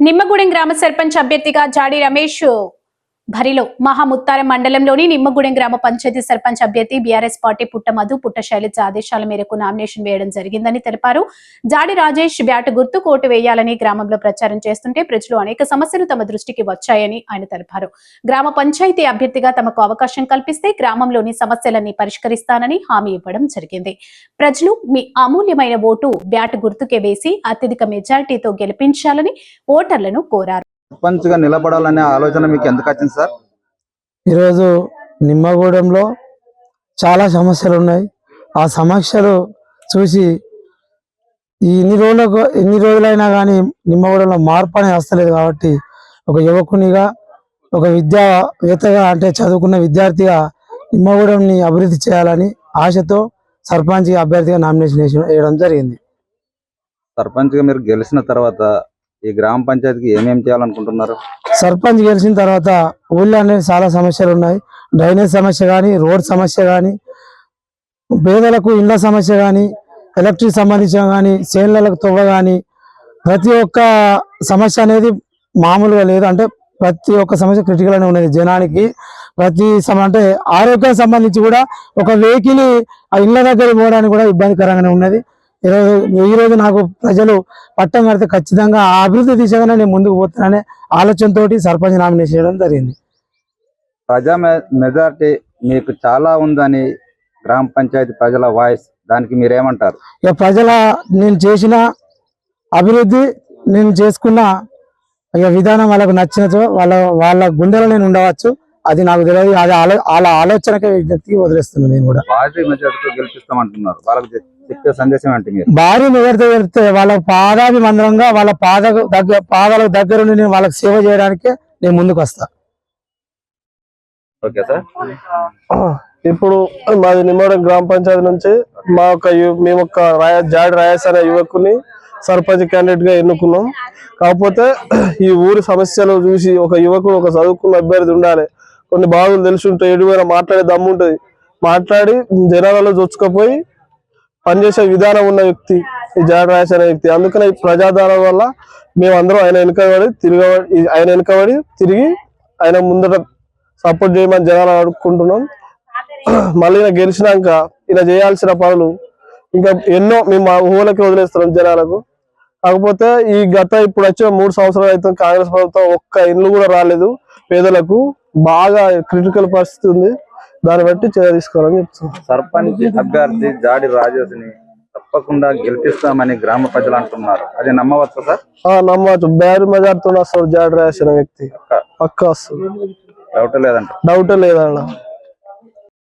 నిమ్మగూడెం గ్రామ సర్పంచ్ అభ్యర్థిగా జాడి రమేష్ భరిలో మహాముత్తారం మండలంలోని నిమ్మగూడెం గ్రామ పంచాయతీ సర్పంచ్ అభ్యర్థి బీఆర్ఎస్ పార్టీ పుట్ట మధు పుట్ట శైలజ ఆదేశాల మేరకు నామినేషన్ వేయడం జరిగిందని తెలిపారు. జాడి రాజేష్ బ్యాట్ గుర్తు కోటు వేయాలని గ్రామంలో ప్రచారం చేస్తుంటే ప్రజలు అనేక సమస్యలు తమ దృష్టికి వచ్చాయని ఆయన తెలిపారు. గ్రామ పంచాయతీ అభ్యర్థిగా తమకు అవకాశం కల్పిస్తే గ్రామంలోని సమస్యలన్నీ పరిష్కరిస్తానని హామీ ఇవ్వడం జరిగింది. ప్రజలు మీ అమూల్యమైన ఓటు బ్యాట్ గుర్తుకే వేసి అత్యధిక మెజారిటీతో గెలిపించాలని ఓటర్లను కోరారు. సర్పంచ్గా నిలబడాలనే ఆలోచన మీకు ఎందుకు వచ్చింది సార్? ఈరోజు నిమ్మగూడెంలో చాలా సమస్యలు ఉన్నాయి. ఆ సమస్యలు చూసి ఈ ఇన్ని రోజులకు ఎన్ని రోజులైనా కానీ నిమ్మగూడెంలో మార్పు అనేది వస్తలేదు కాబట్టి ఒక యువకునిగా ఒక విద్యావేత్తగా అంటే చదువుకున్న విద్యార్థిగా నిమ్మగూడెంని అభివృద్ధి చేయాలని ఆశతో సర్పంచ్ అభ్యర్థిగా నామినేషన్ వేయడం జరిగింది. సర్పంచ్గా మీరు గెలిచిన తర్వాత ఈ గ్రామ పంచాయతీకి ఏమేమి చేయాలనుకుంటున్నారు? సర్పంచ్ గెలిచిన తర్వాత ఊళ్ళో అనేది చాలా సమస్యలు ఉన్నాయి. డ్రైనేజ్ సమస్య కానీ రోడ్ సమస్య కానీ పేదలకు ఇళ్ళ సమస్య కానీ ఎలక్ట్రిక్ సంబంధించిన కానీ చేనులకు తవ్వ కానీ ప్రతి ఒక్క సమస్య అనేది మామూలుగా లేదు. అంటే ప్రతి ఒక్క సమస్య క్రిటికల్ అనే ఉన్నది జనానికి. ప్రతి సమ అంటే ఆరోగ్యం సంబంధించి కూడా ఒక వెహికల్ ఆ ఇళ్ళ దగ్గర పోవడానికి కూడా ఇబ్బందికరంగానే ఉన్నది. ఈరోజు ఈ రోజు నాకు ప్రజలు పట్టం కడితే ఖచ్చితంగా ఆ అభివృద్ధి దిశగానే నేను ముందుకు పోతాననే ఆలోచనతోటి సర్పంచ్ నామినేషన్ చేయడం జరిగింది. ప్రజా మెజారిటీ మీకు చాలా ఉందని గ్రామ పంచాయతీ ప్రజల వాయిస్. దానికి మీరేమంటారు? ఇక ప్రజల నేను చేసిన అభివృద్ధి నేను చేసుకున్న ఇక విధానం వాళ్ళకు నచ్చినచో వాళ్ళ వాళ్ళ గుండెలో నేను ఉండవచ్చు. అది నాకు తెలియదు. అది వాళ్ళ ఆలోచనకే విజ్ఞప్తికి వదిలేస్తున్నాను నేను కూడా. భారీ మెజారిటీతో వెళ్తే వాళ్ళ పాదాభిమందరంగా వాళ్ళ పాద దగ్గర పాదాలకు దగ్గరుండి నేను వాళ్ళకి సేవ చేయడానికే నేను ముందుకు వస్తా. Okay sir. ఇప్పుడు మాది నిమ్మడం గ్రామ పంచాయతీ నుంచి మా యొక్క మేము ఒక రాయ జాడి రాయస్ అనే యువకుని సర్పంచ్ క్యాండిడేట్గా ఎన్నుకున్నాం. కాకపోతే ఈ ఊరి సమస్యలు చూసి ఒక యువకుడు ఒక చదువుకున్న అభ్యర్థి ఉండాలి. కొన్ని బాధలు తెలిసి ఉంటాయి ఎటువైనా మాట్లాడే దమ్ము ఉంటుంది. మాట్లాడి జనాలలో చొచ్చుకపోయి పనిచేసే విధానం ఉన్న వ్యక్తి ఈ జాడి రాయస్ అనే వ్యక్తి. అందుకనే ఈ ప్రజాదానం వల్ల మేమందరం ఆయన వెనుకబడి తిరగబడి ఆయన వెనుకబడి తిరిగి ఆయన ముందట సపోర్ట్ చేయమని జనాలు అడుక్కుంటున్నాం మళ్ళీ ఈయన గెలిచినాక ఈయన చేయాల్సిన పనులు ఇంకా ఎన్నో మేము మా ఊళ్ళకి వదిలేస్తున్నాం జనాలకు. కాకపోతే ఈ గత ఇప్పుడు వచ్చిన మూడు సంవత్సరాలు అయితే కాంగ్రెస్ ప్రభుత్వం ఒక్క ఇల్లు కూడా రాలేదు పేదలకు. బాగా క్రిటికల్ పరిస్థితి ఉంది. దాన్ని బట్టి చర్య తీసుకోవాలని చెప్తున్నాం. సర్పంచ్ అభ్యర్థి జాడి రాజేష్ని తప్పకుండా గెలిపిస్తామని గ్రామ ప్రజలు అంటున్నారు. అది నమ్మవచ్చు సార్? ఆ, నమ్మచ్చు బ్యారీ మెజార్తో వస్తాడు జాడి రాసిన వ్యక్తి. పక్క. వస్తుంది డౌట్ లేదంట. డౌట్ లేదన్న.